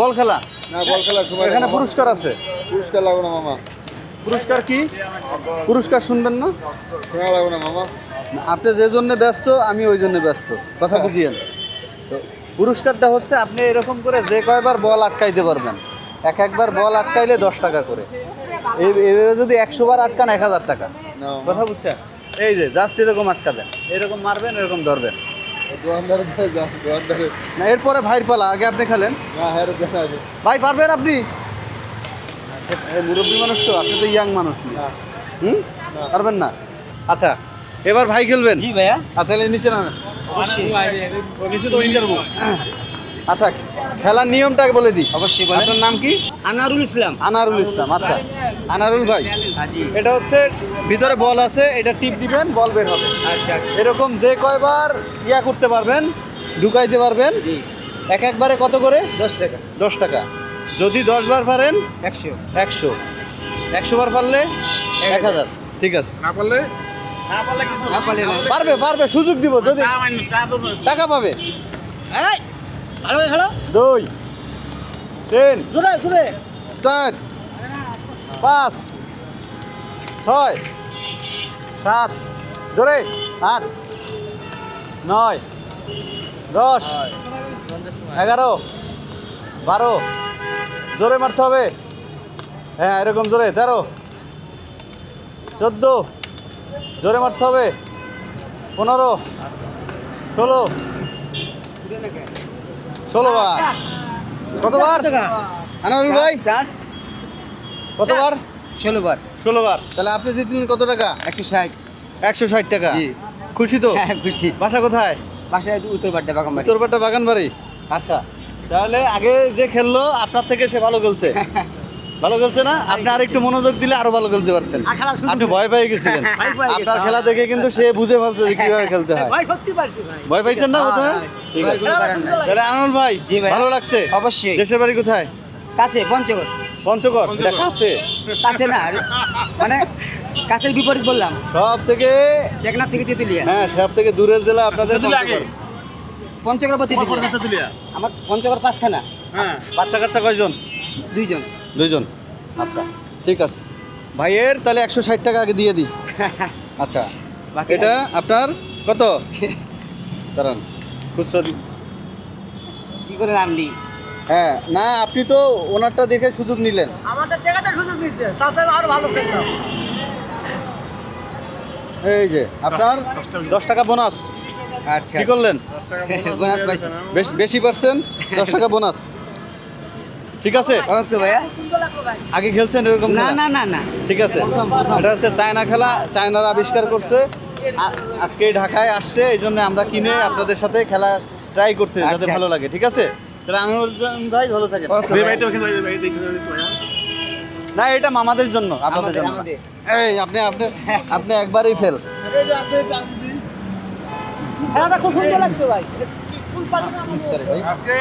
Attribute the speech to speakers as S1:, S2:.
S1: বল খেলা।
S2: না বল সময়
S1: এখানে পুরস্কার আছে।
S2: পুরস্কার লাগবে না মামা।
S1: পুরস্কার কি? পুরস্কার শুনবেন না?
S2: শোনা লাগবে না মামা।
S1: আপনি যে জন্য ব্যস্ত আমি ওই জন্য ব্যস্ত। কথা বুঝিয়েন। তো পুরস্কারটা হচ্ছে আপনি এরকম করে যে কয়বার বল আটকাইতে পারবেন। এক একবার বল আটকাইলে দশ টাকা করে। এই এইভাবে যদি একশো বার আটকান এক হাজার টাকা। কথা বুঝছেন? এই যে জাস্ট এরকম আটকাবেন। এরকম মারবেন এরকম ধরবেন। না এরপরে ভাইয়ের পালা আগে আপনি খেলেন।
S2: হ্যাঁ রে, দেখা আছে
S1: ভাই পারবেন আপনি? এই মুরব্বী মানুষ তো আপনি তো ইয়াং মানুষ।
S2: না।
S1: হুম? পারবেন না? আচ্ছা এবার ভাই খেলবেন?
S3: জি ভাইয়া।
S1: আর তাহলে নিচে না
S3: অবশ্যই।
S1: নিচে তো ইন্টারভিউ আচ্ছা খেলার নিয়মটা বলে দিই
S3: অবশ্যই।
S1: আপনার নাম কি
S3: আনারুল ইসলাম
S1: আনারুল ইসলাম আচ্ছা আনারুল ভাই এটা হচ্ছে ভিতরে বল আছে এটা টিপ দিবেন বল বের হবে
S3: আচ্ছা
S1: এরকম যে কয়বার ইয়া করতে পারবেন ঢুকাইতে পারবেন এক একবারে কত করে
S3: দশ টাকা
S1: দশ টাকা যদি দশ বার পারেন
S3: একশো
S1: একশো একশো বার পারলে এক হাজার ঠিক আছে
S2: না পারলে
S3: না পারলে না
S1: পারবে পারবে সুযোগ দিব যদি টাকা পাবে
S3: এই, ভালো খেলো?
S1: দুই তিন
S3: জোরে জোরে
S1: চার পাঁচ ছয় সাত জোরে আট নয় দশ এগারো বারো জোরে মারতে হবে। হ্যাঁ এরকম জোরে তেরো চোদ্দ জোরে মারতে হবে পনেরো ষোলো ষোলো বার। কতবার? আনারুল ভাই? কতবার?
S3: ষোলো বার।
S1: ষোলো তাহলে আপনি জিতলেন কত টাকা?
S3: একশো ষাট।
S1: একশো ষাট টাকা। খুশি তো?
S3: হ্যাঁ
S1: বাসা কোথায়?
S3: বাসায় বাগান
S1: বাগান বাড়ি আচ্ছা। তাহলে আগে যে খেললো আপনার থেকে সে ভালো খেলছে। ভালো খেলছে না? আপনি আর একটু মনোযোগ দিলে আরও ভালো খেলতে পারতেন। আপনি ভয় পেয়ে গেছিলেন।
S3: ভয় পেয়ে গেছি,
S1: আপনার খেলা দেখে কিন্তু সে বুঝে ফেলছে যে কীভাবে খেলতে হয়। ভয় পাইছেন না প্রথমে?
S3: হ্যাঁ।
S1: তাহলে আনন্দ ভাই ভালো লাগছে?
S3: অবশ্যই।
S1: দেশের বাড়ি কোথায়?
S3: কাছে পঞ্চগড়।
S1: পঞ্চগড়? কাছে।
S3: কাছে না মানে কাছের বিপরীত বললাম।
S1: সব থেকে
S3: টেকনাফ থেকে তেতুলিয়া।
S1: হ্যাঁ সব থেকে দূরের জেলা আপনাদের পঞ্চগড়।
S3: পঞ্চগড় বা তেতুলিয়া। আমার পঞ্চগড় পাঁচ থানা
S1: বাচ্চা কাচ্চা কয়জন?
S3: দুইজন।
S1: দুইজন? আচ্ছা ঠিক আছে। ভাইয়ের তাহলে একশো ষাট টাকা আগে দিয়ে দিই। আচ্ছা এটা আপনার কত? দাঁড়ান। খুচরো
S3: কি করে নাম নি
S1: হ্যাঁ না আপনি তো ওনারটা দেখে সুযোগ নিলেন।
S3: আমাদের দেখাতে সুযোগ দিচ্ছে তাছাড়া আরও ভালো খেলতাম
S1: এই যে আপনার দশ টাকা বোনাস।
S3: আচ্ছা।
S1: কি করলেন?
S3: বোনাস
S1: বেশি পার্সেন্ট দশ টাকা বোনাস। ঠিক আছে?
S3: ওকে ভাইয়া?
S1: আগে খেলছেন এরকম
S3: না না না না।
S1: ঠিক আছে। এটা হচ্ছে চায়না খেলা চায়নার আবিষ্কার করছে। আজকে ঢাকায় আসছে এই জন্য আমরা কিনে আপনাদের সাথে খেলা ট্রাই করতে যাতে
S3: আচ্ছা,
S1: ভালো লাগে ঠিক আছে? তাহলে আনোয়ার ভাই ভালো থাকেন। না এটা মামাদের জন্য আপনাদের জন্য। এই আপনি আপনি আপনি একবারই ফেল
S3: খেলাটা খুব সুন্দর লাগছে
S1: ভাই।
S2: আজকে